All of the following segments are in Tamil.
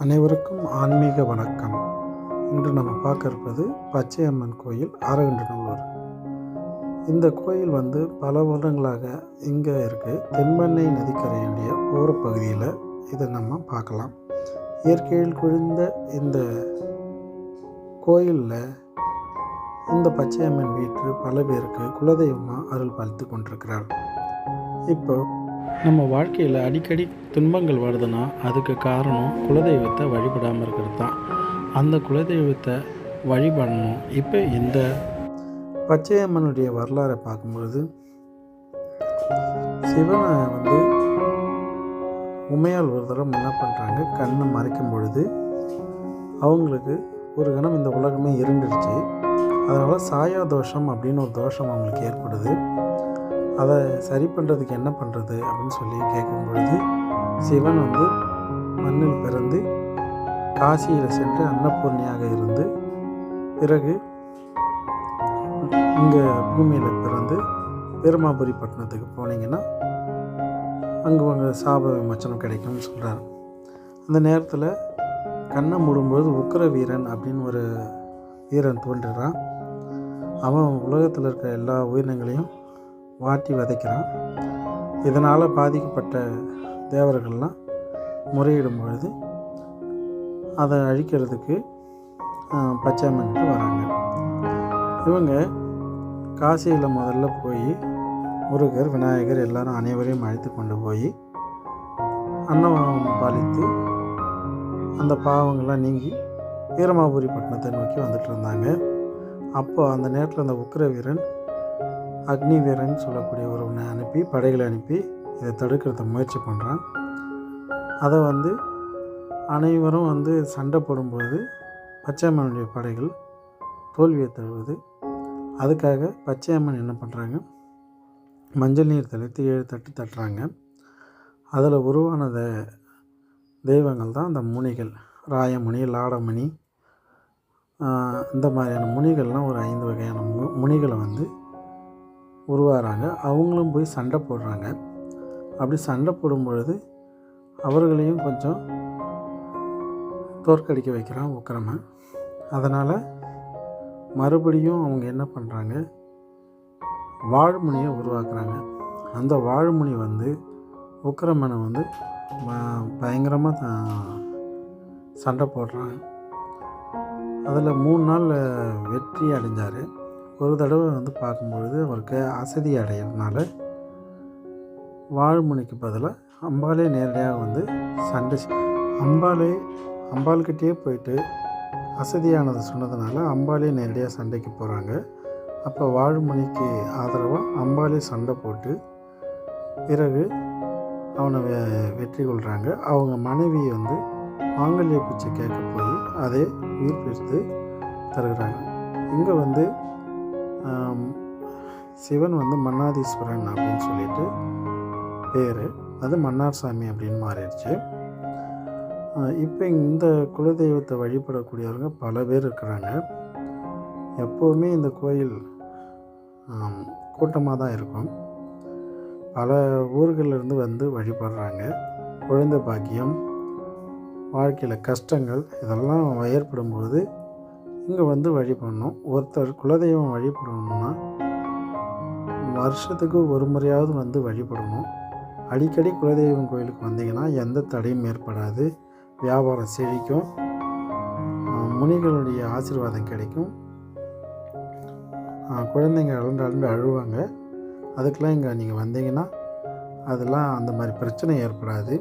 அனைவருக்கும் ஆன்மீக வணக்கம். இன்று நம்ம பார்க்க இருப்பது பச்சையம்மன் கோயில் ஆரகண்டநல்லூர் இந்த கோயில் வந்து பல வருடங்களாக இங்கே இருக்குது தென்பெண்ணை நதிக்கரையுடைய ஓரப் பகுதியில் இதை நம்ம பார்க்கலாம். இயற்கையில் குழிந்த இந்த கோயிலில் இந்த பச்சையம்மன் வீட்டு பல பேருக்கு குலதெய்வமாக அருள் பாலித்து கொண்டிருக்கிறார். இப்போ நம்ம வாழ்க்கையில் அடிக்கடி துன்பங்கள் வருதுன்னா அதுக்கு காரணம் குலதெய்வத்தை வழிபடாமல் இருக்கிறது தான் அந்த குலதெய்வத்தை வழிபடணும். இப்போ இந்த பச்சையம்மனுடைய வரலாறை பார்க்கும்பொழுது சிவனை வந்து உமையால் ஒரு தடவை என்ன பண்ணுறாங்க கண்ணை மறைக்கும் பொழுது அவங்களுக்கு ஒரு கணம் இந்த உலகமே இருந்துருச்சு. அதனால் சாயா தோஷம் அப்படின்னு ஒரு தோஷம் அவங்களுக்கு ஏற்படுது. அதை சரி பண்ணுறதுக்கு என்ன பண்ணுறது அப்படின்னு சொல்லி கேட்கும் பொழுது சிவன் வந்து மண்ணில் பிறந்து காசியில் சென்று அன்னபூர்ணியாக இருந்து பிறகு இங்கே பூமியில் பிறந்து பெருமாபுரி பட்டணத்துக்கு போனீங்கன்னா அங்கே உங்கள் சாப விமோச்சனம் கிடைக்கும்னு சொல்கிறார் அந்த நேரத்தில் கண்ணை மூடும்போது உக்கிர வீரன் அப்படின்னு ஒரு வீரன் தோன்றுறான். அவன் உலகத்தில் இருக்க எல்லா உயிரினங்களையும் வாட்டி விதைக்கிறான் இதனால் பாதிக்கப்பட்ட தேவர்கள்லாம் முறையிடும் பொழுது அதை அழிக்கிறதுக்கு பச்சையம்மன்கிட்ட வராங்க. இவங்க காசியில் முதல்ல போய் முருகர் விநாயகர் எல்லாரும் அனைவரையும் அழைத்து கொண்டு போய் அன்னம் பாலித்து அந்த பாவங்கள்லாம் நீங்கி வீரமாபுரி பட்டணத்தை நோக்கி வந்துட்டு இருந்தாங்க. அப்போது அந்த நேரத்தில் அந்த உக்கிர வீரன் அக்னி வீரன் சொல்லக்கூடிய ஒருவனை அனுப்பி படைகளை அனுப்பி இதை தடுக்கிறத முயற்சி பண்ணுறான் அதை வந்து அனைவரும் வந்து சண்டை போடும்போது பச்சையம்மனுடைய படைகள் தோல்வியை தழுவுது. அதுக்காக பச்சையம்மன் என்ன பண்ணுறாங்க மஞ்சள் நீர் தெளித்து ஏழு தட்டு தட்டுறாங்க. அதில் உருவானத தெய்வங்கள் தான் அந்த முனிகள். ராயமுனி லாடமணி இந்த மாதிரியான முனிகள்லாம் ஒரு ஐந்து வகையான மு முனிகளை வந்து உருவாகிறாங்க. அவங்களும் போய் சண்டை போடுறாங்க. அப்படி சண்டை போடும் பொழுது அவர்களையும் கொஞ்சம் தோற்கடிக்க வைக்கிறான் உக்கிரமன் அதனால் மறுபடியும் அவங்க என்ன பண்ணுறாங்க வாழ்முனியை உருவாக்குறாங்க. அந்த வாழ்முனி வந்து உக்கிரமனை வந்து பயங்கரமாக சண்டை போடுறாங்க. அதில் மூணு நாள் வெற்றி அடைஞ்சார். ஒரு தடவை வந்து பார்க்கும்பொழுது அவருக்கு அசதி அடையிறதுனால வாழ்முனைக்கு பதிலாக அம்பாலே நேரடியாக வந்து சண்டை அம்பாலே அம்பாள்கிட்டேயே போயிட்டு அசதியானதை சொன்னதுனால அம்பாலே நேரடியாக சண்டைக்கு போகிறாங்க அப்போ வாழ்முனிக்கு ஆதரவாக அம்பாலே சண்டை போட்டு பிறகு அவனை வெ வெற்றி கொள்கிறாங்க அவங்க மனைவி வந்து மாங்கல்ய பிச்சை கேட்க போய் அதை உயிர் பிடித்து தருகிறாங்க. இங்கே வந்து சிவன் வந்து மன்னாதீஸ்வரன் அப்படின்னு சொல்லிட்டு பேர். அது மன்னார் சாமி அப்படின்னு மாறிடுச்சு. இப்போ இந்த குலதெய்வத்தை வழிபடக்கூடியவங்க பல பேர் இருக்கிறாங்க. எப்போவுமே இந்த கோயில் கூட்டமாக தான் இருக்கும். பல ஊர்களிலிருந்து வந்து வழிபடுறாங்க. குழந்தை பாக்கியம் வாழ்க்கையில் கஷ்டங்கள் இதெல்லாம் ஏற்படும்போது இங்கே வந்து வழிபடணும். ஒருத்தர் குலதெய்வம் வழிபடணும்னா வருஷத்துக்கு ஒரு முறையாவது வந்து வழிபடணும். அடிக்கடி குலதெய்வம் கோயிலுக்கு வந்தீங்கன்னா எந்த தடையும் ஏற்படாது. வியாபாரம் செழிக்கும். முனிகளுடைய ஆசீர்வாதம் கிடைக்கும். குழந்தைங்க அழண்டு அழண்டு அழுவாங்க. அதுக்கெலாம் இங்கே நீங்கள் வந்தீங்கன்னா அதெல்லாம் அந்த மாதிரி பிரச்சனை ஏற்படாது.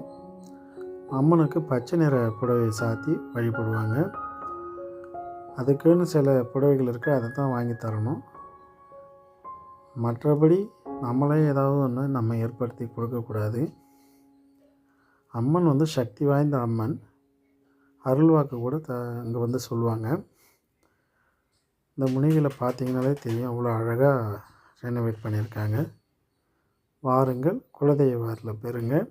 அம்மனுக்கு பச்சை நிற புடவை சாத்தி வழிபடுவாங்க. அதுக்குன்னு சில புடவைகள் இருக்குது அதை தான் வாங்கி தரணும். மற்றபடி நம்மளே ஏதாவது ஒன்று நம்ம ஏற்படுத்தி கொடுக்கக்கூடாது அம்மன் வந்து சக்தி வாய்ந்த அம்மன். அருள்வாக்கு கூட த இங்கே வந்து சொல்லுவாங்க. இந்த முனிகளை பார்த்தீங்கனாலே தெரியும் அவ்வளோ அழகாக ரெனோவேட் பண்ணியிருக்காங்க. வாருங்கள் குலதெய்வாரில் பெறுங்கள்